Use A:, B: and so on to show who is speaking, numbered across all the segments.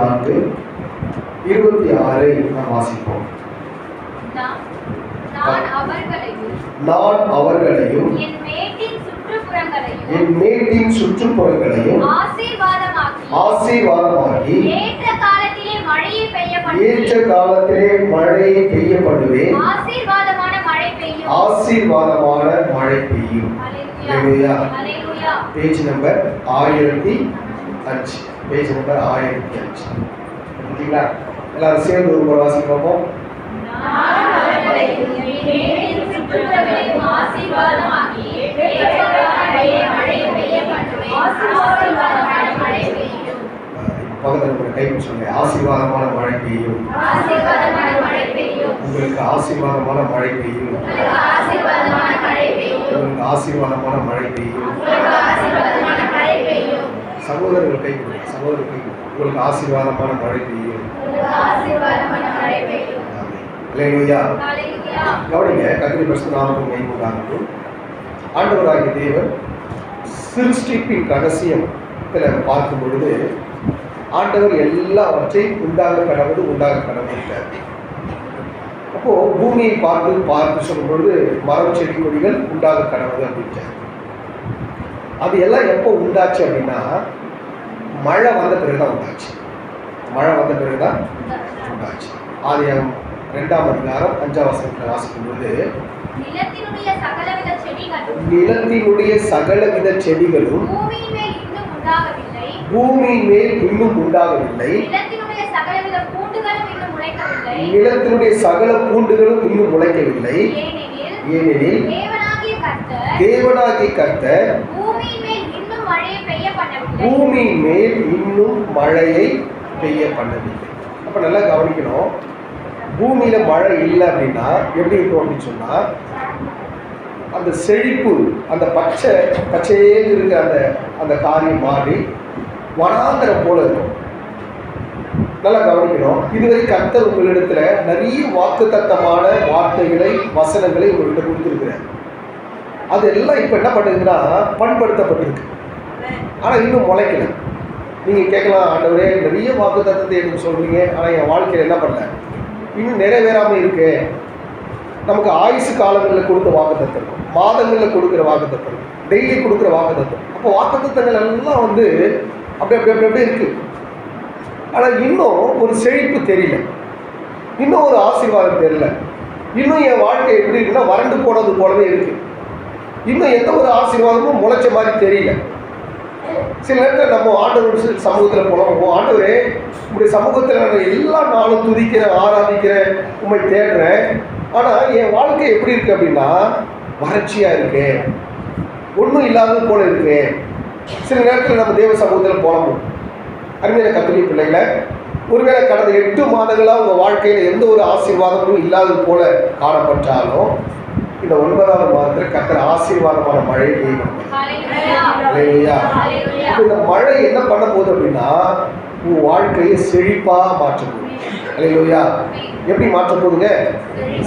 A: நான்கு. இருபத்தி ஆறை நாம் வாசிப்போம்.
B: நான் அவர்களையும் என் மேட்டின் சுற்றுப்புறங்களையும் ஆசீர்வாதமாக்கி ஏற்ற காலத்திலே மழையை பெய்ய பண்ணுவேன் ஆசீர்வாதமான மழை பெய்யும்.
A: பேஜ் நம்பர் ஆயிரத்தி அஞ்சு. பேஜ் நம்பர் ஆயிரத்தி அஞ்சு. ஓகேங்களா? எல்லாரும் சேர்ந்து ஒரு முறை வாசி பார்ப்போம். பக்கத்தில் கை சொல்லுங்க. பெய்யும்.
B: ஆசீர்வாதமான மழை பெய்யும்.
A: உங்களுக்கு ஆசீர்வாதமான மழை பெய்யும்.
B: உங்களுக்கு ஆசீர்வாதமான மழை பெய்யும்
A: உங்களுக்கு ஆசீர்வாதமான மழை பெய்யும்
B: உங்களுக்கு ஆசீர்வாதமான மழை பெய்யும்
A: சகோதரர்கள் கை கொடுங்க சகோதரர் கை கொடுங்க. உங்களுக்கு ஆசீர்வாதமான மழை பெய்யும். இல்லையா கவனிங்க கத்திரி பரிசு நாமக்கும் மெய்முண்டாகட்டும் ஆண்டவராகிய தேவன் சிருஷ்டிப்பின் ரகசியத்தில் பார்க்கும் பொழுது ஆண்டவர் எல்லாவற்றையும் உண்டாக கடவுது உண்டாக கடவுள்கிறார் அப்போ பூமியை பார்த்து பார்த்து சொல்லும் பொழுது மரம் செடி கொடிகள் உண்டாக கடவுது அப்படின்ட்டார் அது எல்லாம் எப்போ உண்டாச்சு அப்படின்னா மழை வந்த பிறகுதான் உண்டாச்சு. மழை வந்த பிறகுதான் உண்டாச்சு. ஆதியாகம் ரெண்டாம் அதிகாரம் அஞ்சாம் வசனத்தில் வாசிக்கும் பொழுது
B: நிலத்தினுடைய சகலவித செடிகளும் பூமியின் மேல் இன்னும் உண்டாகவில்லை. நிலத்தினுடைய
A: சகல பூண்டுகளும் இன்னும் முளைக்கவில்லை.
B: ஏனெனில்
A: ஏனெனில்
B: தேவனாகிய கர்த்தர்
A: தேவனாகிய கர்த்தர்
B: பூமியின் மேல் இன்னும் மழையை பெய்ய
A: பூமி மேல் இன்னும் மழையை பெய்ய பண்ணவில்லை அப்போ நல்லா கவனிக்கணும். பூமியில் மழை இல்லை அப்படின்னா எப்படி இருக்கும் அப்படின்னு சொன்னால் அந்த செழிப்பு அந்த பச்சை பச்சையே இருக்க அந்த அந்த காரியம் மாறி வனாந்திரம் போல இருக்கும். நல்லா கவனிக்கணும். இதுவரை கர்த்தர் உங்களிடத்துல நிறைய வாக்குத்தத்தமான வார்த்தைகளை வசனங்களை உங்கள்கிட்ட கொடுத்துருக்குறேன் அது எல்லாம் இப்போ என்ன பண்ணுதுன்னா பண்படுத்தப்பட்டிருக்கு. ஆனால் இன்னும் முளைக்கல. நீங்கள் கேட்கலாம் ஆண்டவரே நிறைய வாக்கு தத்துவத்தை எனக்கு சொல்கிறீங்க ஆனால் என் வாழ்க்கையில் என்ன பண்ணல? இன்னும் நிறைவேறாமல் இருக்கு. நமக்கு ஆயுசு காலங்களில் கொடுத்த வாக்கு தத்துவம் மாதங்களில் கொடுக்குற வாக்கு தத்துவம் டெய்லி கொடுக்குற வாக்கு தத்துவம் அப்போ வாக்கு தத்துவங்கள் எல்லாம் வந்து அப்படி அப்படி அப்படி அப்படி இருக்குது ஆனால் இன்னும் ஒரு செழிப்பு தெரியல. இன்னும் ஒரு ஆசீர்வாதம் தெரியல. இன்னும் என் வாழ்க்கை எப்படி இருக்குன்னா வறண்டு போனது போலவே இருக்குது இன்னும் எந்த ஒரு ஆசீர்வாதமும் முளைச்ச மாதிரி தெரியல. சில நேரத்தில் நம்ம ஆண்டவர் சமூகத்தில் போனோம். ஆண்டவரே உங்களுடைய சமூகத்தில் நான் எல்லா நாளும் துதிக்கிறேன் ஆராதிக்கிறேன் உண்மை தேடுறேன். ஆனால் என் வாழ்க்கை எப்படி இருக்குது அப்படின்னா வறட்சியாக இருக்கு. ஒன்றும் இல்லாதது போல இருக்கு. சில நேரத்தில் நம்ம தேவ சமூகத்தில் புலம்பும் அருமையான கத்திரி பிள்ளைகளை ஒருவேளை கடந்த எட்டு மாதங்களாக உங்கள் வாழ்க்கையில் எந்த ஒரு ஆசீர்வாதமும் இல்லாதது போல காணப்பட்டாலும் இந்த ஒன்பதாவது மாதத்தில் கத்தர் ஆசீர்வாதமான மழை பெய்யும். இந்த மழை என்ன பண்ண போகுது அப்படின்னா உன் வாழ்க்கையை செழிப்பா மாற்ற போகுது எப்படி மாற்ற போகுதுங்க?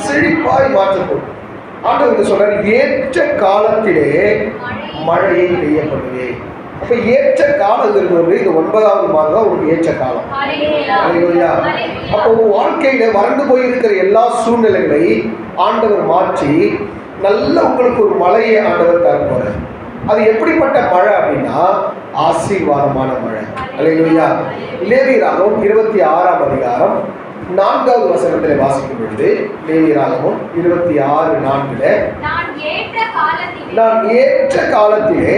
A: செழிப்பாய் மாற்ற போகுது. ஆண்டவர் சொல்றாரு ஏற்ற காலத்திலே மழையை பெய்ய அப்ப ஏற்ற காலங்கிறது வந்து இந்த ஒன்பதாவது மாதம் தான் உங்களுக்கு ஏற்ற காலம். அப்போ உன் வாழ்க்கையில வறண்டு போயிருக்கிற எல்லா சூழ்நிலைகளை ஆண்டவர் மாற்றி நல்ல உங்களுக்கு ஒரு மழையை ஆண்டவர் தரப்போறார் அது எப்படிப்பட்ட மழை அப்படின்னா ஆசீர்வாதமான மழை. அல்லேலூயா லேவி ராகம் இருபத்தி ஆறாம் அதிகாரம் நான்காவது வசனத்தில் வாசிக்கும் பொழுது லேவி ராகமும் இருபத்தி ஆறு நான்குல
B: நான் ஏற்ற காலத்திலே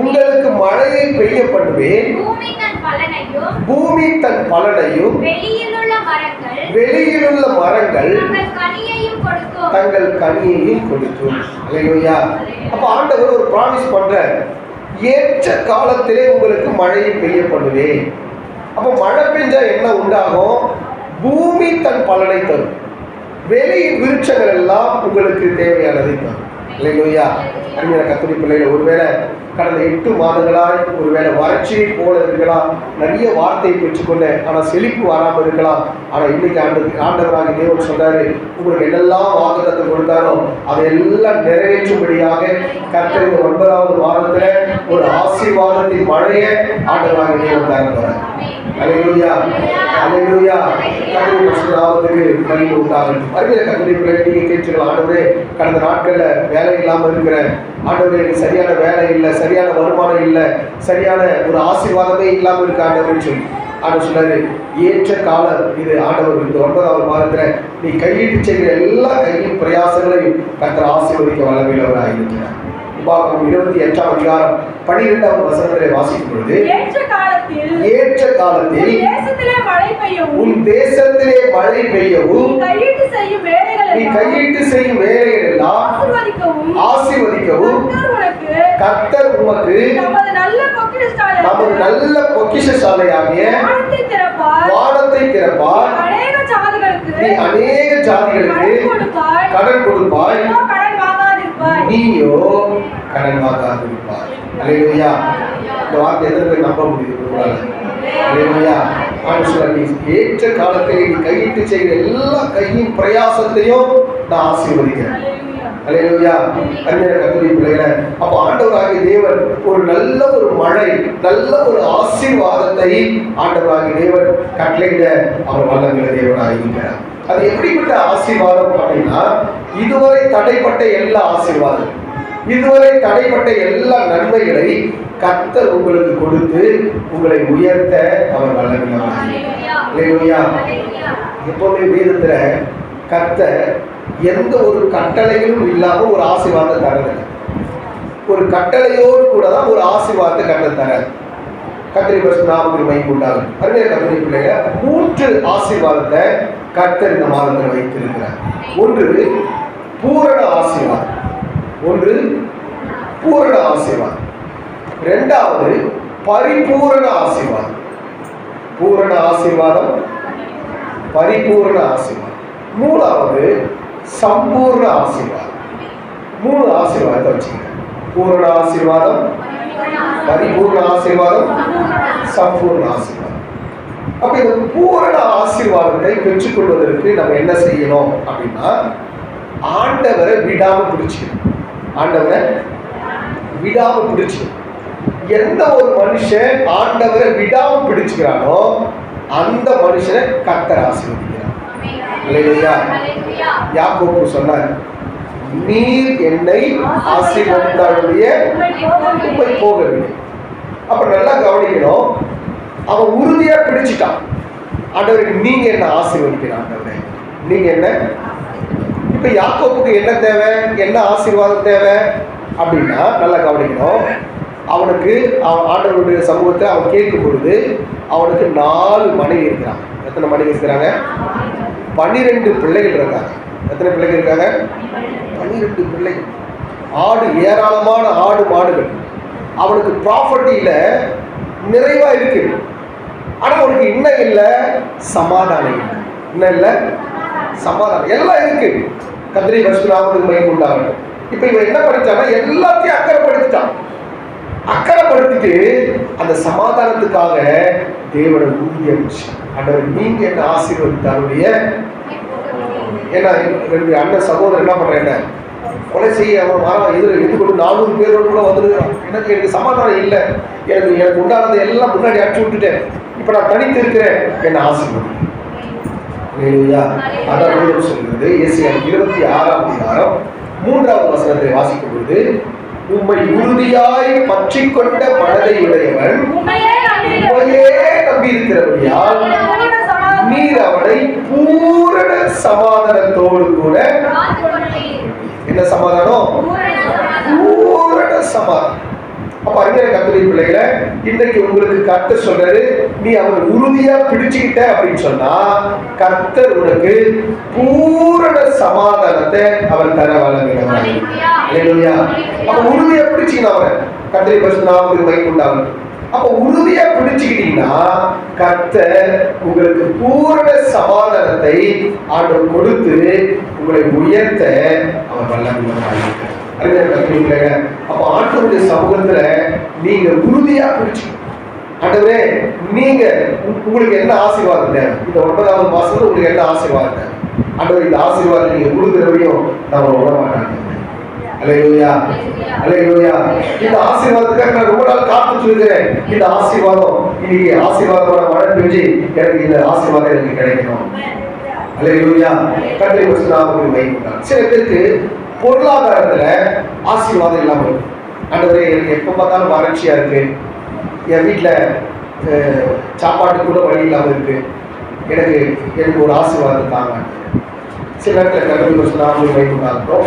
B: உங்களுக்கு மழையை பெய்ய பண்ணுவேன் பூமி தன் பலனையும் வெளியிலுள்ள மரங்கள் தங்கள் கனியையும் கொடுக்கும்.
A: அல்லேலூயா அப்ப ஆண்டவர் ஒரு ப்ராமிஸ் பண்றார். ஏற்ற காலத்திலே உங்களுக்கு மழையை பெய்ய பண்ணுவேன் அப்போ மழை பெஞ்சா என்ன உண்டாகும்? பூமி தன் பலனை தரும். வெளி விருட்சங்கள் எல்லாம் உங்களுக்கு தேவையானதை தரும். இல்லையா அருமையான கத்திரி பிள்ளைகள் ஒருவேளை கடந்த எட்டு மாதங்களாய் ஒருவேளை வறட்சியை போல இருக்கலாம் நிறைய வார்த்தையை பெற்றுக்கொண்டேன் ஆனால் செழிப்பு வராமல் இருக்கலாம். ஆனால் இன்னைக்கு ஆண்டு ஆண்டவராக தேவன் சொல்றாரு உங்களுக்கு என்னெல்லாம் வாக்குத்தத்தை கொடுத்தாரோ அதையெல்லாம் நிறைவேற்றும்படியாக கர்த்தர் இந்த ஒன்பதாவது வாரத்தில் ஒரு ஆசீர்வாதத்தின் மழையை ஆண்டவராக தேவன் தரப்போறார் அலையூயா அலையூயா கர்த்தருடைய பரிசுத்த நாமத்துக்கு மகிமை அருமையில கர்த்தருடைய பிள்ளைகள் நீங்க கேட்டுக்கலாம் ஆண்டவரே கடந்த நாட்கள்ல வேலை இல்லாமல் இருக்கிறேன் ஆண்டவரே எனக்கு சரியான வேலை இல்லை சரியான வருமானம் இல்லை சரியான ஒரு ஆசீர்வாதமே இல்லாமல் இருக்கு ஆண்டவரேன்னு சொல்லி. ஆண்டவர் சொன்னாரு ஏற்ற காலம் இது ஆண்டவர் இந்த ஒன்பதாவது மாதத்தில் நீ கையிட்டு செய்கிற எல்லா கையின் பிரயாசங்களையும் கர்த்தர் ஆசீர்வதிக்க அவர் இருக்கிறார் உபாகம் இருபத்தி எட்டாம் அதிகாரம் பன்னிரெண்டாவது வசனத்திலே வாசிக்கும் பொழுது
C: ஏற்ற காலத்தில் உன் தேசத்திலே மழை பெய்யவும் நீ கையிட்டு செய்யும் வேலைகள் எல்லாம் ஆசீர்வதிக்கவும் கர்த்தர்
A: கர்த்தர் உமக்கு
C: நமது நல்ல
A: பொக்கிஷசாலையாகிய
C: வானத்தை திறப்பார்.
A: நீ அநேக ஜாதிகளுக்கு
C: கடன் கொடுப்பாய். நீயோ கடன் வாங்காதிருப்பாய்
A: நீயோ இந்த வார்த்தை எத்தனை பேர் நம்ப முடியுது? உங்களால. நீ ஏற்ற காலத்தில் நீ கையிட்டு செய்த எல்லா கையின் பிரயாசத்தையும் நான் ஆசீர்வதிக்கிறேன். அல்லேலூயா. அருமையான கத்தோலிக்க பிள்ளைகளே அப்போ ஆண்டவராகிய தேவன் ஒரு நல்ல ஒரு மழை நல்ல ஒரு ஆசீர்வாதத்தை ஆண்டவராகிய தேவன் கட்டளையிட அவர் வல்லங்கிற தேவனாக இருக்கிறார் அது எப்படிப்பட்ட ஆசீர்வாதம் அப்படின்னா இதுவரை தடைப்பட்ட எல்லா ஆசீர்வாதம் இதுவரை தடைப்பட்ட எல்லா நன்மைகளை கர்த்தர் உங்களுக்கு கொடுத்து உங்களை உயர்த்த அவர் அல்லேலூயா எப்பவுமே வேதத்துல கர்த்தர் எந்த ஒரு கட்டளையும் இல்லாம ஒரு ஆசீர்வாதம் தரதில்லை ஒரு கட்டளையோடு கூட தான் ஒரு ஆசீர்வாதத்தை கர்த்தர் தரார். கத்திரி பஸ் நாமக்கு மை உண்டாகும் அருமையான கத்திரி பிள்ளைங்க மூன்று ஆசீர்வாதத்தை கத்தர் இந்த மாதத்தில் வைத்திருக்கிறார். ஒன்று பூரண ஆசீர்வாதம். ஒன்று பூரண ஆசீர்வாதம். ரெண்டாவது பரிபூரண ஆசீர்வாதம். பூரண ஆசீர்வாதம் பரிபூரண ஆசீர்வாதம். மூணாவது சம்பூர்ண ஆசீர்வாதம். மூணு ஆசீர்வாதத்தை வச்சுக்கிறேன் பூரண ஆசீர்வாதம் பரிபூர்ண ஆசீர்வாதம் சம்பூர்ண ஆசீர்வாதம். அப்ப இந்த பூரண ஆசீர்வாதத்தை பெற்றுக்கொள்வதற்கு நம்ம என்ன செய்யணும் அப்படின்னா ஆண்டவரை விடாம பிடிச்சிக்கணும். ஆண்டவரை விடாம பிடிச்சிக்கணும். எந்த ஒரு மனுஷன் ஆண்டவரை விடாம பிடிச்சுக்கிறானோ அந்த மனுஷனை கத்தர் ஆசீர்வதிக்கிறார். அல்லேலூயா. யாக்கோப்பு சொன்னார் நீர் என்னை ஆசீர்வதித்தாளுடைய குப்பை போகவில்லை. அப்ப நல்லா கவனிக்கணும். அவன் உறுதியா பிடிச்சிட்டான். ஆண்டவருக்கு நீங்க என்ன ஆசீர்வதிக்கிற ஆண்டவரே நீங்க என்ன? இப்ப யாக்கோப்புக்கு என்ன தேவை? என்ன ஆசீர்வாதம் தேவை? அப்படின்னா நல்லா கவனிக்கணும். அவனுக்கு அவன் ஆண்டவருடைய சமூகத்தை அவன் கேட்கும் பொழுது அவனுக்கு நாலு மனைவி இருக்கிறான் எத்தனை மனைவி இருக்கிறாங்க? பன்னிரெண்டு பிள்ளைகள் இருக்காங்க. எத்தனை பிள்ளைங்க இருக்காங்க? பன்னிரெண்டு பிள்ளை. ஆடு ஏராளமான ஆடு மாடுகள். அவனுக்கு ப்ராப்பர்ட்டியில் நிறைவாக இருக்கு. ஆனால் அவனுக்கு இன்னும் இல்லை சமாதானம் இல்லை. இன்னும் இல்லை சமாதானம். எல்லாம் இருக்கு. கத்திரி பசுராமத்துக்கு மயம் உண்டாகட்டும் இப்போ இவன் என்ன படிச்சான்னா எல்லாத்தையும் அக்கறைப்படுத்திட்டான். அக்கறைப்படுத்திட்டு அந்த சமாதானத்துக்காக தேவனை ஊதியம் ஆண்டவர் நீங்க என்ன ஆசீர்வதித்தாருடைய ஏன்னா ரெண்டு அண்ணன் சகோதரர் என்ன என்ன? கொலை செய்ய அவன் மரம் எதிர எதிர்கொண்டு நானூறு பேரோடு கூட வந்துருக்கான் எனக்கு எனக்கு சமாதானம் இல்லை. எனக்கு எனக்கு உண்டானதை எல்லாம் முன்னாடி அடிச்சு விட்டுட்டேன். இப்போ நான் தனித்து இருக்கிறேன். என்ன ஹalleluya. அதான் வேதம் சொல்கிறது. ஏசியா இருபத்தி ஆறாம் அதிகாரம் மூன்றாவது வசனத்தை வாசிக்கும் பொழுது உம்மை உறுதியாய் பற்றி கொண்ட மனதை உடையவன்
C: உண்மையே நம்பியிருக்கிறேன்.
A: உம்மையே சமாதானத்தோடு கூட என்ன சமாதானம்? பூரண சமாதானம். அப்ப அறிஞர் கத்துரை பிள்ளைகளை இன்னைக்கு உங்களுக்கு கர்த்தர் சொல்றாரு நீ அவனை உறுதியா பிடிச்சுக்கிட்ட அப்படின்னு சொன்னா கர்த்தர் உனக்கு பூரண சமாதானத்தை அவர் தர வழங்குகிறார். அப்ப உறுதியா பிடிச்சிக்கணும் அவரை கத்திரை பரிசு நாமத்துக்கு மைக்குண்டாகும் அப்ப உறுதியா பிடிச்சுக்கிட்டீங்கன்னா கத்த உங்களுக்கு பூரண சமாதானத்தை ஆண்டவர் கொடுத்து உங்களை உயர்த்த அவர் வல்லமையாக அப்ப அப்போ ஆண்டவருடைய சமூகத்துல நீங்க உறுதியா பிடிச்சு ஆண்டவரே நீங்க உங்களுக்கு என்ன ஆசீர்வாதம் தேவை? இந்த ஒன்பதாவது மாசத்துல உங்களுக்கு என்ன ஆசீர்வாதம் தேவை? ஆண்டவர் இந்த ஆசீர்வாதம் நீங்க கொடுக்குறவரையும் நான் விட மாட்டாங்க அலையூயா அலையூயா இந்த ஆசீர்வாதத்துக்காக நான் ரொம்ப நாள் காத்து சொல்கிறேன் இந்த ஆசீர்வாதம் இன்னைக்கு ஆசீர்வாதமான மழை பெஞ்சு எனக்கு இந்த ஆசீர்வாதம் எனக்கு கிடைக்கணும். அலையூயா கட்டளை நாமக்கு வைக்கிறார் சில பேருக்கு பொருளாதாரத்துல ஆசீர்வாதம் இல்லாமல் இருக்கு. ஆண்டவரே எனக்கு எப்போ பார்த்தாலும் வறட்சியாக இருக்கு. என் வீட்டில் சாப்பாட்டுக்கு கூட வழி இல்லாமல் இருக்கு. எனக்கு எனக்கு ஒரு ஆசீர்வாதம் தாங்க. சில நேரத்தில் கட்டளை நாமக்கு வைக்கிறாங்க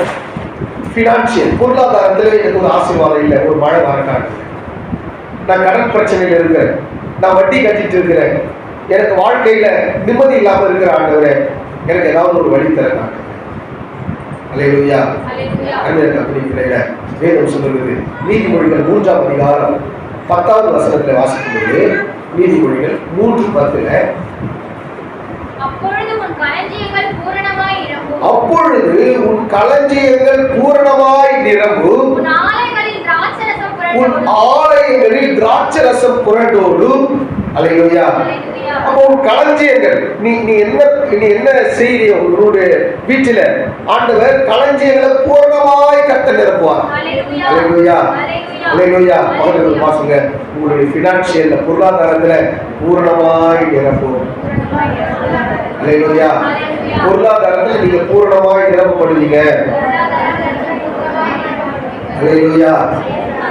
A: ஃபினான்ஷியல் பொருளாதாரத்தில் எனக்கு ஒரு ஆசீர்வாதம் இல்லை ஒரு மழை வரக்காடு நான் கடன் பிரச்சனையில் இருக்கிறேன் நான் வட்டி கட்டிட்டு இருக்கிறேன். எனக்கு வாழ்க்கையில நிம்மதி இல்லாமல் இருக்கிற ஆண்டவரே எனக்கு ஏதாவது ஒரு வழி தர அலையா
B: அல்லேலூயா
A: அண்ணன் அப்படி பிள்ளைல வேதம் சொல்லுகிறது நீதிமொழிகள் மூன்றாம் அதிகாரம் பத்தாவது வசனத்துல வாசிக்கும்போது நீதிமொழிகள் மூன்று பத்துல
B: அப்பொழுது உன் களஞ்சியங்கள் பூரணமாய் நிரம்பும்.
A: அப்பொழுது உன் ஆலயங்களில் திராட்சரசம் புரண்டோடு அலையா அப்போ களஞ்சியங்கள் நீ நீ என்ன நீ என்ன செய்தி உங்களுடைய வீட்டில? ஆண்டவர் களஞ்சியங்களை பூரணமாய் கத்த நிரப்புவார். அலையா அலையா பகல் பாசுங்க. உங்களுடைய பினான்சியல்ல பொருளாதாரத்துல பூரணமாய்
B: நிரம்பும்.
A: அலையா பொருளாதாரத்துல நீங்க பூரணமாய் நிரப்பப்படுவீங்க. அலையா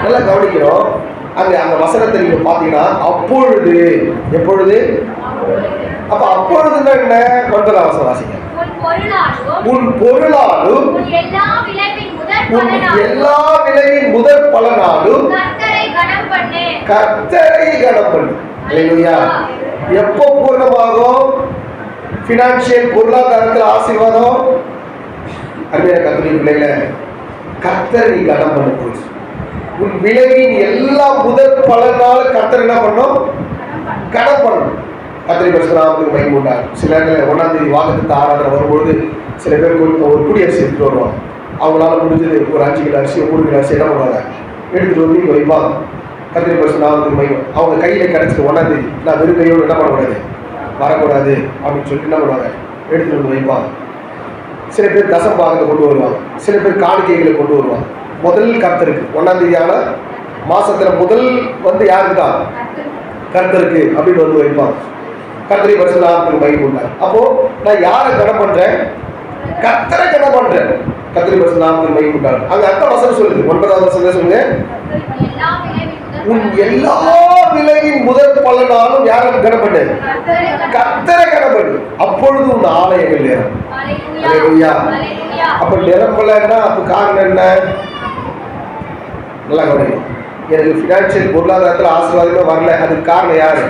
A: நல்லா கவனிக்கிறோம். அங்க அந்த வசனத்தை நீங்க பாத்தீங்கன்னா அப்பொழுது எப்பொழுது? அப்ப அப்பொழுதுன்னா என்ன? ஒன்பதாம் வசனம் வாசிங்க.
B: உன் பொருளாலும்
A: உன்
B: எல்லா விளைவின் முதற் பலனாலும் கர்த்தரை கனம் பண்ணு.
A: எப்போ பூர்ணமாகும்? ஃபினான்ஷியல் பொருளாதாரத்தில் ஆசீர்வாதம்? அருமையான கத்துடைய பிள்ளைகள கர்த்தர் கனம் பண்ண உன் விளைவின் எல்லா முதல் பலனால கத்தர் என்ன பண்ணும்? கனம் பண்ணணும் கத்திரி பரிசுராமத்துக்கு மயம் உண்டார் சில நேரத்தில் ஒன்றாம் தேதி வாக்குத்த ஆராதனை வரும்பொழுது சில பேர் ஒரு குடி அரிசி எடுத்துட்டு வருவாங்க. அவங்களால முடிஞ்சது ஒரு அஞ்சு கிலோ அரிசி மூணு கிலோ அரிசி என்ன பண்ணுவாங்க? எடுத்துட்டு வந்து இங்கே வைப்பாங்க. கத்திரி பரிசுராமத்துக்கு மையம் அவங்க கையில் கிடச்சிட்டு ஒன்றாம் தேதி. நான் வெறும் கையோடு என்ன பண்ணக்கூடாது? வரக்கூடாது. அப்படின்னு சொல்லிட்டு என்ன பண்ணுவாங்க? எடுத்துட்டு வந்து வைப்பாங்க. சில பேர் தசம் பாகத்தை கொண்டு வருவாங்க. சில பேர் காணிக்கைகளை கொண்டு வருவாங்க. முதல் கர்த்தருக்கு. ஒன்றாம் தேதி ஆனா மாசத்துல முதல் வந்து யாருக்கு தான் கர்த்தருக்கு அப்படின்னு வந்து வைப்பாங்க கர்த்தரை பரிசுதாரத்துக்கு மகிமை உண்டார் அப்போ நான் யாரை கனம் பண்றேன்? கர்த்தரை கனம் பண்றேன். கர்த்தரை பரிசுதாரத்துக்கு மகிமை உண்டார் அங்க அர்த்த வசனம் சொல்லுது. ஒன்பதாவது வசனம் சொல்லுங்க. உன் எல்லா விலையின் முதற் பலனாலும் யாருக்கு
B: கர்த்தரை கனம்
A: பண்ணு அப்பொழுது உன் ஆலயங்கள் நேரம் அப்ப நிரம்பலன்னா அப்ப காரணம் என்ன? நல்லா கவனிக்கணும் எனக்கு ஃபினான்ஷியல் பொருளாதாரத்தில் ஆசீர்வாதமே வரல. அதுக்கு காரணம் யாரு?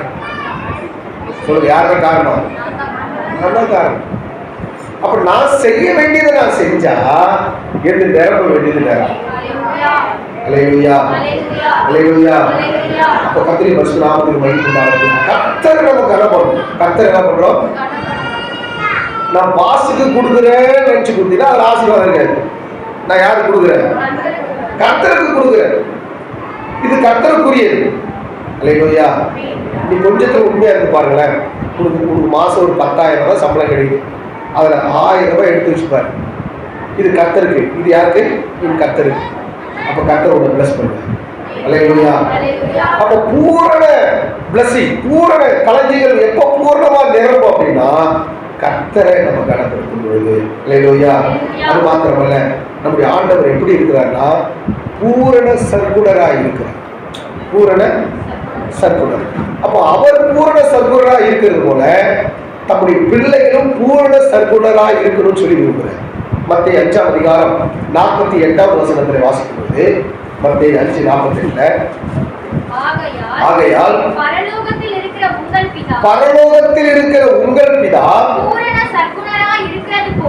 A: சொல்லுங்க யாருமே காரணம்? நான் காரணம். அப்போ நான் செய்ய வேண்டியதை நான் செஞ்சா என்று நிரம்ப வேண்டியது நேரம்
B: அல்லேலூயா
A: அலையா
B: அல்லேலூயா
A: அலையா கத்திரி பசு நாமத்துக்கு மகிழ்ச்சி கத்தர் நம்ம கன பண்றோம் கத்தர் என்ன பண்றோம்? நான் பாசுக்கு கொடுக்குறேன்னு நினச்சி கொடுத்தீங்கன்னா அது ஆசீர்வாதம் இருக்காது நான் யாருக்கு கொடுக்குறேன்? கர்த்தருக்கு கொடுக்குறேன் இது கர்த்தருக்குரியது. இல்லையா நீ கொஞ்சத்தில் உண்மையாக இருந்து பாருங்களேன். உனக்கு உனக்கு மாதம் ஒரு பத்தாயிரம் ரூபாய் சம்பளம் கிடைக்கும் அதில் ஆயிரம் ரூபாய் எடுத்து வச்சுப்பாரு. இது கத்தருக்கு இது யாருக்கு? இது கத்தருக்கு அப்போ கர்த்தர் உன்னை பிளஸ் பண்ணுவேன் அல்லையா அப்போ பூரண பிளஸ்ஸிங் பூரண களஞ்சிகள் எப்போ பூரணமாக நிரம்பும் அப்படின்னா கர்த்தரை நம்ம கனப்படுத்தும் பொழுது இல்லையா அது மாத்திரமல்ல நம்முடைய ஆண்டவர் எப்படி இருக்கிறார்னா பூரண சர்க்குணராய் இருக்கிறார். பூரண சர்க்குணர் அப்போ அவர் பூரண சர்க்குணரா இருக்கிறது போல தம்முடைய பிள்ளைகளும் பூரண சர்க்குணரா இருக்கணும்னு சொல்லி விரும்புகிறேன் மத்திய அஞ்சாம் அதிகாரம் நாற்பத்தி எட்டாவது வசனத்தை வாசிக்கும் போது மத்திய அஞ்சு நாற்பத்தி எட்டுல
B: ஆகையால் பரலோகத்தில் இருக்கிற உங்கள் பிதா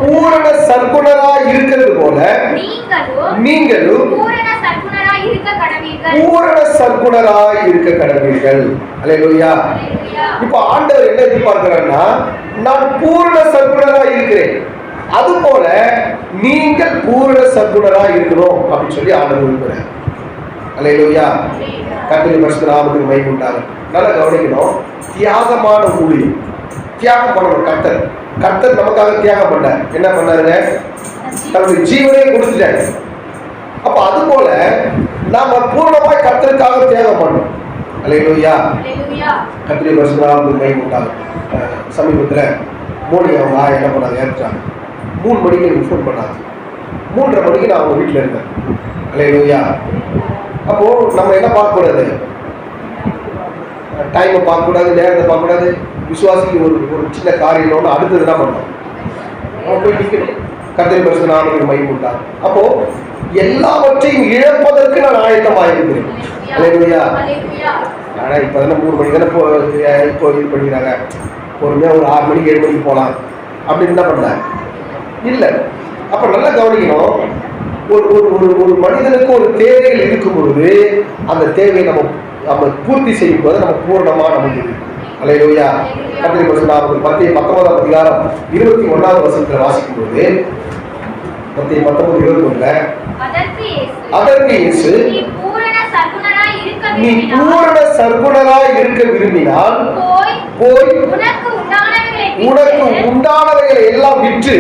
B: பூரண
A: சர்க்குணரா இருக்கிறது போல.
B: நீங்களும் பூரண சற்குணராய் இருக்க கடவீர்கள்.
A: அல்லேலூயா இப்போ ஆண்டவர் என்ன எதிர்பார்க்கிறார்னா நான் பூரண சர்க்குணராய் இருக்கிறேன். அது போல நீங்கள் பூரண சர்க்குணரா இருக்கணும் அப்படின்னு சொல்லி ஆண்டவர் விரும்புகிறார் அல்லையா கத்திரி பரிசுராமத்துக்கு மை உண்டாங்க நல்லா கவனிக்கணும். தியாகமான ஊழியம் தியாகம் பண்ணணும் கர்த்தர். கர்த்தர் நமக்காக தியாகம் பண்ணார் என்ன பண்ணாருங்க? தன்னுடைய ஜீவனே கொடுத்துட்டாரு. அப்ப அது போல நாம பூர்ணமாய் கர்த்தருக்காக தியாகம் பண்ணணும். அல்லையா
B: அல்லேலூயா
A: கத்திரி பரிசுராமத்துக்கு மை உண்டாங்க சமீபத்தில் மோடி அவங்க என்ன பண்ணாங்க ஏற்றாங்க மூணு மணிக்கு எனக்கு ஃபோன் பண்ணாங்க. மூன்றரை மணிக்கு நான் அவங்க வீட்டில் இருக்கேன் அல்லையா அப்போ நம்ம என்ன பார்க்கக்கூடாது? டைமை பார்க்கக்கூடாது நேரத்தை பார்க்கக்கூடாது. விசுவாசிக்கு ஒரு ஒரு சின்ன காரியம் ஒன்று அடுத்தது என்ன பண்ணோம் நம்ம போய் நிற்கணும் கத்திரி பரிசு நாமத்துக்கு மை உண்டாங்க அப்போ எல்லாவற்றையும் இழப்பதற்கு நான் ஆயத்தமாக இருக்கிறேன். அல்லையா ஆனால் இப்போ தானே மூணு மணி தானே இப்போ இப்போ இது பண்ணிக்கிறாங்க. பொறுமையாக ஒரு ஆறு மணிக்கு ஏழு மணிக்கு போகலாம் அப்படின்னு என்ன பண்ணாங்க இல்லை. அப்போ நல்லா கவனிக்கணும். ஒரு ஒரு ஒரு ஒரு மனிதனுக்கு ஒரு தேவைகள் இருக்கும் பொழுது அந்த தேவையை நம்ம நம்ம பூர்த்தி செய்யும் போது நம்ம பூர்ணமாக நமக்கு அலையிலோயா. கத்திரி பசங்க பத்தி பத்தொன்பதாம் அதிகாரம் இருபத்தி ஒன்றாவது வருஷத்தில் வாசிக்கும் போது பத்தி பத்தொன்பது இருபத்தி ஒன்றுல
B: அதற்கு இயேசு நீ பூரண சர்க்குணராய் இருக்க விரும்பினால் போய்
A: போய்
B: உனக்கு உண்டானவைகளை
A: உனக்கு உண்டானவைகளை எல்லாம் விற்று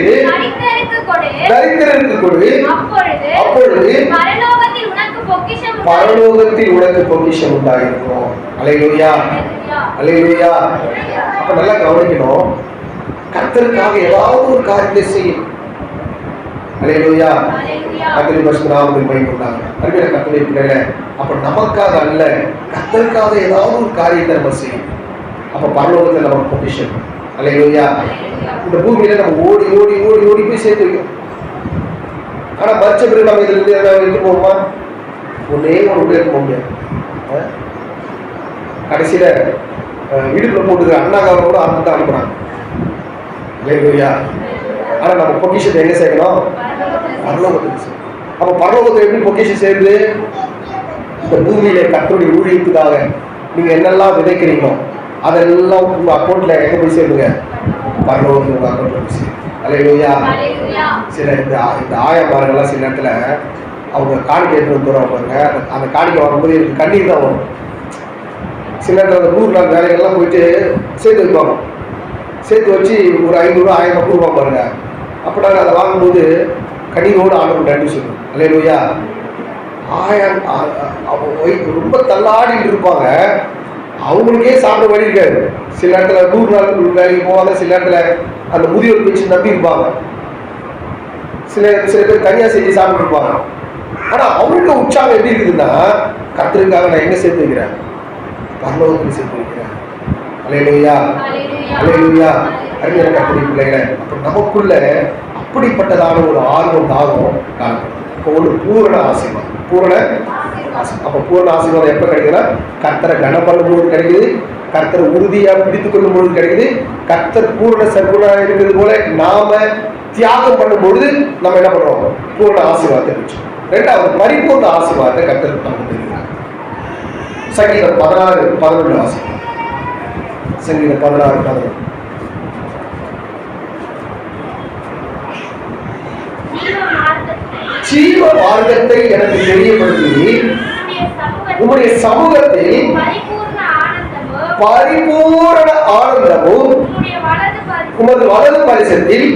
B: தரித்திரருக்கு கொடு. அப்பொழுது பரலோகத்தில் உனக்கு பொக்கிஷம் உண்டாயிருக்கும்.
A: அலையிலுயா. அலையிலுயா. அப்ப நல்லா கவனிக்கணும். கர்த்தருக்காக ஏதாவது ஒரு காரியத்தை செய்யும் அலையிலுயா. கத்திரி பசுராமத்தில் பயன்பட்டாங்க அருமையான கத்தரை பிள்ளைகள அப்ப நமக்காக அல்ல கத்தருக்காக ஏதாவது ஒரு காரியத்தை நம்ம செய்யும் அப்போ பரலோகத்தில் நம்ம பொக்கிஷன் அலையிலுயா இந்த பூமியில நம்ம ஓடி ஓடி ஓடி ஓடி போய் சேர்த்து வைக்கும் ஆனால் மறிச்ச பிறகு நம்ம இதில் இருந்து எதாவது எடுத்து போவோமா? ஒன்னே ஒரு உள்ள போக முடியாது. ஆ? இடுப்பில் போட்டுக்கிற அண்ணா காலம் கூட அந்த தான் அனுப்புறாங்க. இல்லையா ஆனால் நம்ம பொக்கிஷத்தை எங்கே சேர்க்கணும்? பரலோகத்துக்கு சேர்க்கணும். அப்போ பரலோகத்தை எப்படி பொக்கிஷம் சேர்ந்து இந்த பூமியில கத்தருடைய ஊழியத்துக்காக நீங்கள் என்னெல்லாம் விதைக்கிறீங்களோ அதெல்லாம் உங்க அக்கௌண்ட்ல எங்க போய் சேருங்க பரலோகத்துல உங்க அக்கௌண்ட்ல போய் சேரும்
B: அல்லேலூயா.
A: சில இந்த இந்த ஆயமார்கள்லாம் சில நேரத்துல அவங்க காணிக்கை எடுத்து வந்து வருவாங்க அந்த- அந்த காணிக்கை வரும்போது எனக்கு கண்ணீர் தான் வரும். சில நேரத்தில் அந்த நூறு நாள் வேலைகள்லாம் போயிட்டு சேர்த்து வைப்பாங்க. சேர்த்து வச்சு ஒரு ஐநூறு ஆயிரம் கொடுப்பாங்க பாருங்க. அப்போ நாங்கள் அதை வாங்கும்போது கண்ணீரோடு ஆண்டவர் நன்றி சொல்லணும். அல்லையா ஆயிரம் ரொம்ப தள்ளாடிட்டு இருப்பாங்க. அவங்களுக்கே சாப்பிட வழி இருக்காது. சில நேரத்தில் நூறு நாள் வேலைக்கு போவாங்க சில நேரத்தில் அந்த முதியோர் பேச்சு நம்பி இருப்பாங்க. சில சில பேர் தனியாக செஞ்சு சாப்பிட்டு இருப்பாங்க. ஆனால் அவங்களுக்கு உற்சாகம் எப்படி இருக்குதுன்னா கத்திரிக்காக நான் எங்கே சேர்த்து வைக்கிறேன்? பரலோகத்தில் சேர்த்து வைக்கிறேன். அலையிலையா. அலையிலையா அறிஞர் கத்திரி பிள்ளைகளை அப்போ நமக்குள்ள அப்படிப்பட்டதான ஒரு ஆர்வம் தாகம் காணப்படும் இப்போ ஒன்று பூரண ஆசீர்வாதம். பூரண அப்போ பூரண ஆசீர்வாதம் எப்போ கிடைக்குதுன்னா கர்த்தரை கனம் பண்ணும்போது கிடைக்குது கர்த்தரை உறுதியாக பிடித்து கொள்ளும் பொழுது கிடைக்குது கர்த்தர் பூரண சர்க்குணாக இருக்கிறது போல நாம தியாகம் பண்ணும்பொழுது நம்ம என்ன பண்ணுவோம் பூரண ஆசீர்வாதத்தை பெற்றோம். ரெண்டாவது பரிபூர்ண ஆசீர்வாதத்தை கர்த்தர் நமக்கு சங்கீதம் பதினாறு பதினொன்று ஆசீர்வாதம் சங்கீதம் பதினாறு பதினொன்று.
B: ஜீவ மார்க்கத்தை
A: எனக்கு தெரியப்படுத்தி
B: உம்முடைய சமூகத்தில் பரிபூர்ண ஆனந்தமும்
A: உமது வலது பரிசத்தில்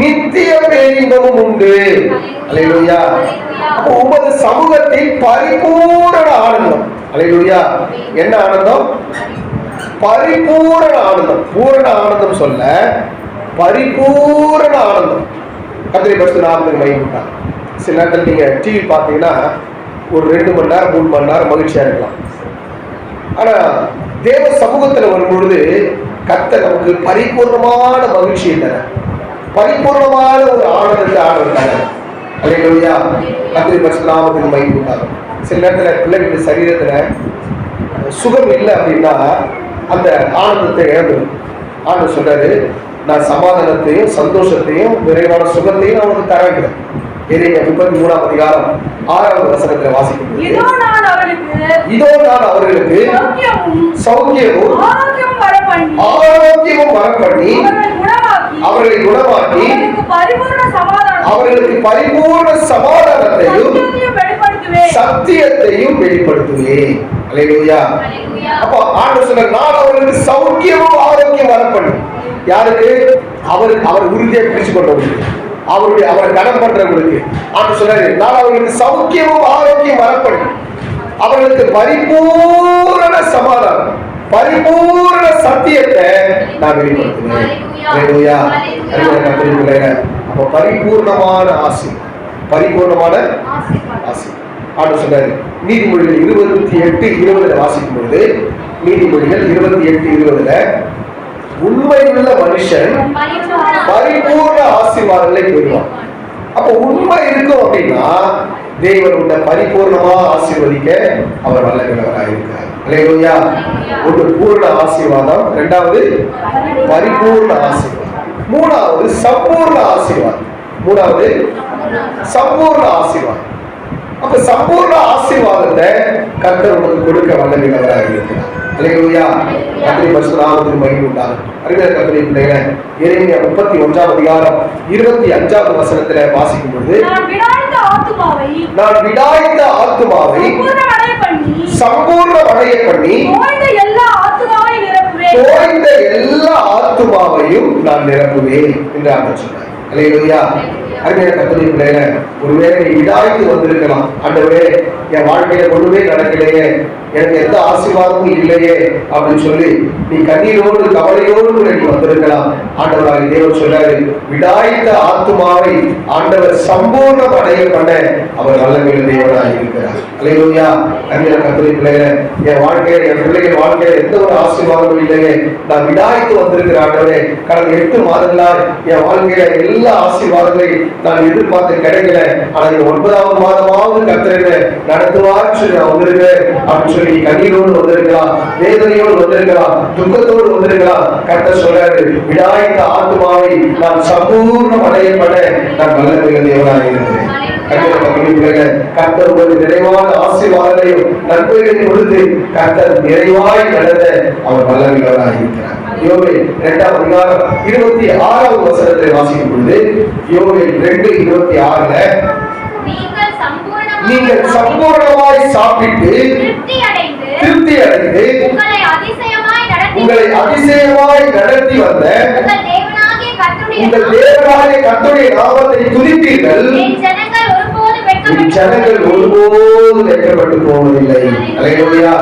B: நித்திய பேரின்பமும்
A: உண்டு. அலையிலுயா அப்போ உமது சமூகத்தில் பரிபூரண ஆனந்தம். அலையிலுயா என்ன ஆனந்தம்? பரிபூரண ஆனந்தம். பூரண ஆனந்தம் சொல்ல பரிபூரண ஆனந்தம். கத்திரி பரிசு நாமத்துக்கு மைவிட்டாங்க சில நேரத்தில் நீங்கள் டிவி பார்த்தீங்கன்னா ஒரு ரெண்டு மணி நேரம் மூணு மணி நேரம் மகிழ்ச்சியாக இருக்கலாம். ஆனால் தேவ சமூகத்தில் வரும்பொழுது கத்தை கத்த நமக்கு பரிபூர்ணமான மகிழ்ச்சியை தர பரிபூர்ணமான ஒரு ஆனந்தத்தை ஆனந்தாங்க தர அல்லையா கத்திரி பஸ் நாமத்துக்கு மைவிட்டாங்க சில நேரத்தில் பிள்ளைகளுடைய சரீரத்தில் சுகம் இல்லை அப்படின்னா அந்த ஆனந்தத்தை இழந்துடும் ஆண்டு சொல்றாரு நான் சமாதானத்தையும் சந்தோஷத்தையும் விரைவான சுகத்தையும் அவனுக்கு தர வைக்கிறேன் எரேமியா முப்பத்தி மூணாம் அதிகாரம் ஆறாவது வசனத்துல வாசிக்கும்
C: இதோ நான் அவளுக்கு
A: இதோ நான் அவர்களுக்கு
C: சௌக்கியமும் ஆரோக்கியமும் வர பண்ணி
A: வர பண்ணி
C: அவர்கள் குணமாக்கி
A: அவர்களுக்கு பரிபூர்ண சமாதானத்தையும்
C: சத்தியத்தையும் வெளிப்படுத்துவேன்.
A: அப்போ ஆண்டு சொன்ன நான் அவர்களுக்கு சௌக்கியமும் ஆரோக்கியம் வரப்பண்ணு. யாருக்கு? அவர் அவர் உறுதியை பிடிச்சு கொண்டவங்களுக்கு அவருடைய அவரை கடன் பண்றவங்களுக்கு. ஆண்டு சொன்னாரு நான் அவர்களுக்கு சௌக்கியமும் ஆரோக்கியம் வரப்பண்ணு அவர்களுக்கு பரிபூரண சமாதானம் பரிபூரண சத்தியத்தை நான் பிள்ளைகளே, அப்போ பரிபூர்ணமான ஆசி. பரிபூர்ணமான. ஆசி. ஆண்டு சொன்னாரு நீதிமொழிகள் இருபத்தி எட்டு இருபதுல வாசிக்கும் பொழுது நீதிமொழிகள் இருபத்தி எட்டு இருபதுல மனுஷன்
B: பரிபூர்ண
A: ஆசீர்வாதங்களை பெறுவான். அப்போ உண்மை இருக்கும் அப்படின்னா தேவன் உன்னை பரிபூர்ணமா ஆசீர்வதிக்க அவர் வல்லவராக இருக்கிறார் அல்லேலூயா ஒன்று பூர்ண ஆசீர்வாதம் ரெண்டாவது பரிபூர்ண ஆசீர்வாதம். மூணாவது சம்பூர்ண ஆசீர்வாதம். மூணாவது சம்பூர்ண ஆசீர்வாதம். அப்ப சம்பூர்ண ஆசீர்வாதத்தை கர்த்தர் உனக்கு கொடுக்க வல்லவராக இருக்கிறார். அல்லேலூயா கர்த்தரை பரிசுத்தநாமத்துக்கு மகிமை உண்டாகும். அறிஞர் கர்த்தரை பிள்ளைகளை எரேமியா முப்பத்தி ஒன்றாம் அதிகாரம் இருபத்தி அஞ்சாவது வசனத்துல வாசிக்கும் பொழுது
C: நான் விடாய்த்த ஆத்துமாவை
A: சம்பூர்ண அடைய பண்ணி தோய்ந்த எல்லா ஆத்துமாவையும் நான் நிரப்புவேன் என்று அவர் சொன்னார் அல்லேலூயா அருமையான பிள்ளைகள ஒருவேளை நீ விடாய்த்து வந்திருக்கலாம். ஆண்டவரே என் வாழ்க்கையில ஒண்ணுமே நடக்கலையே. எனக்கு எந்த ஆசீர்வாதமும் இல்லையே அப்படின்னு சொல்லி நீ கண்ணீரோடு கவலையோடு கூட நீ வந்திருக்கலாம். ஆண்டவராக தேவன் சொல்றாரு விடாய்த்த ஆத்மாவை ஆண்டவர் சம்பூர்ணம் அடைய பண்ண அவர் நல்ல தேவனாக இருக்கிறார். அல்லேலூயா அருமையான கத்தோலிக்க பிள்ளைகள என் வாழ்க்கையில என் பிள்ளைகள் வாழ்க்கையில எந்த ஒரு ஆசீர்வாதமும் இல்லையே. நான் விடாய்த்து வந்திருக்கிற ஆண்டவரே கடந்த எட்டு மாதங்களாய் என் வாழ்க்கையில எல்லா ஆசீர்வாதங்களையும் நான் எதிர்பார்த்து கிடைக்கல ஆனா இந்த ஒன்பதாவது மாதமாவது கத்திரங்க நடத்துவார் சொல்லி நான் வந்திருக்கேன் அப்படின்னு சொல்லி நீ கண்ணீரோடு வந்திருக்கலாம் வேதனையோடு வந்திருக்கலாம் துக்கத்தோடு வந்திருக்கலாம். கர்த்தர் சொல்றாரு விடாய்த்த ஆத்மாவை நான் சம்பூர்ணம் அடையப்பட நான் நல்ல தேவனாக இருக்கிறேன் கர்த்தர் உங்களுக்கு நிறைவான ஆசீர்வாதங்களையும் நன்மைகளையும் கொடுத்து கர்த்தர் நிறைவாய் நடந்த அவர் வல்லமையுள்ளவராக இருக்கிறார் யோவே இரண்டாம் அதிகாரம் இருபத்தி ஆறாவது வசனத்தை வாசிக்கும் பொழுது யோவே ரெண்டு இருபத்தி ஆறுல
B: நீங்கள்
A: சம்பூர்ணமாய் சாப்பிட்டு
B: திருப்தி அடைந்து உங்களை அதிசயமாய் நடத்தி
A: வந்த
B: உங்கள் தேவனாகிய கர்த்தருடைய
A: நாமத்தை துதிப்பீர்கள்.
B: ஜனங்கள் ஒருபோதும்
A: வெட்கப்பட்டு போவதில்லை. அலையிலுயா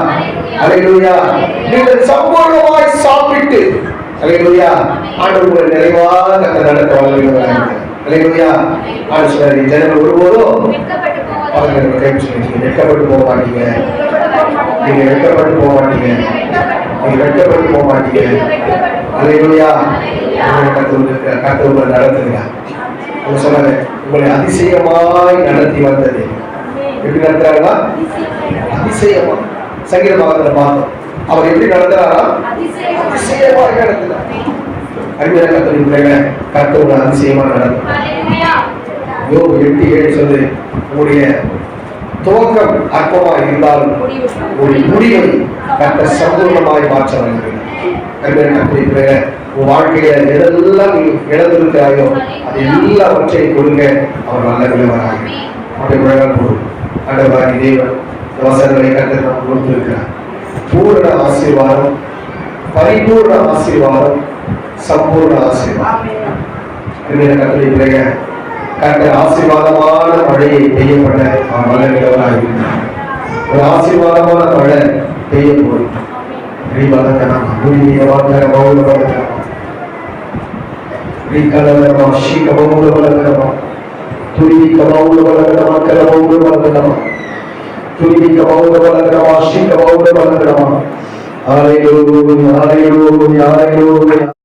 A: அலையிலுயா. நீங்கள் சம்பூர்ணமாய் சாப்பிட்டு அலையிலுயா. ஆண்டு உங்களை நிறைவாக நடத்த வல்லமையுள்ளவராக அலையிலுயா. ஆண்டு என் ஜனங்கள் ஒருபோதும்
B: வெட்கப்பட்டு
A: போக மாட்டீங்க. நீங்க வெட்கப்பட்டு போக மாட்டீங்க. நீங்க வெட்கப்பட்டு போக மாட்டீங்க. அலையிலுயா. கத்து கத்து நடத்துங்க அவங்க சொன்னாங்க உங்களை அதிசயமாய் நடத்தி வந்தது. எப்படி நடத்துறாங்களா அதிசயமா. சங்கீத பாகத்துல பார்த்தோம். அவர் எப்படி நடத்துறாரா? அதிசயமாய் நடத்துறார். அறிவியல் கத்தரி பிள்ளைகளை கத்த உங்களை அதிசயமா நடத்தும்
B: ஹalleluya.
A: யோபு எட்டு ஏழு சொல்லு உங்களுடைய துவக்கம் அற்பமா இருந்தாலும் ஒரு முடிவை கட்ட சம்பூர்ணமாய் மாற்ற வேண்டும் அறிஞர் கத்தரி பிள்ளைகளை உன் வாழ்க்கையில எதெல்லாம் நீ இழந்திருக்கிறாயோ அது எல்லாவற்றையும் கொடுங்க. அவர் நல்ல விளைவராக அப்படி முழங்கால் போடும் ஆண்டவராகி தேவன் வசனங்களை கண்டு நாம் கொடுத்திருக்கிறார். பூரண ஆசீர்வாதம் பரிபூர்ண ஆசீர்வாதம் சம்பூர்ண ஆசீர்வாதம். அறிஞர் கத்தரி பிள்ளைங்க கர்த்தர் ஆசீர்வாதமான மழையை பெய்ய பண்ண அவர் நல்ல விளைவராக இருக்கிறார். ஒரு ஆசீர்வாதமான மழை பெய்ய போகுது ஸ்ரீபலகனம் శ్రీకాళలమ శ్రీకమముల బలకమ తురి కమౌల బలకమ కలమౌల బలకమ తురి కమౌల బలకమ శ్రీకమౌల బలకమ హరే హరే హరే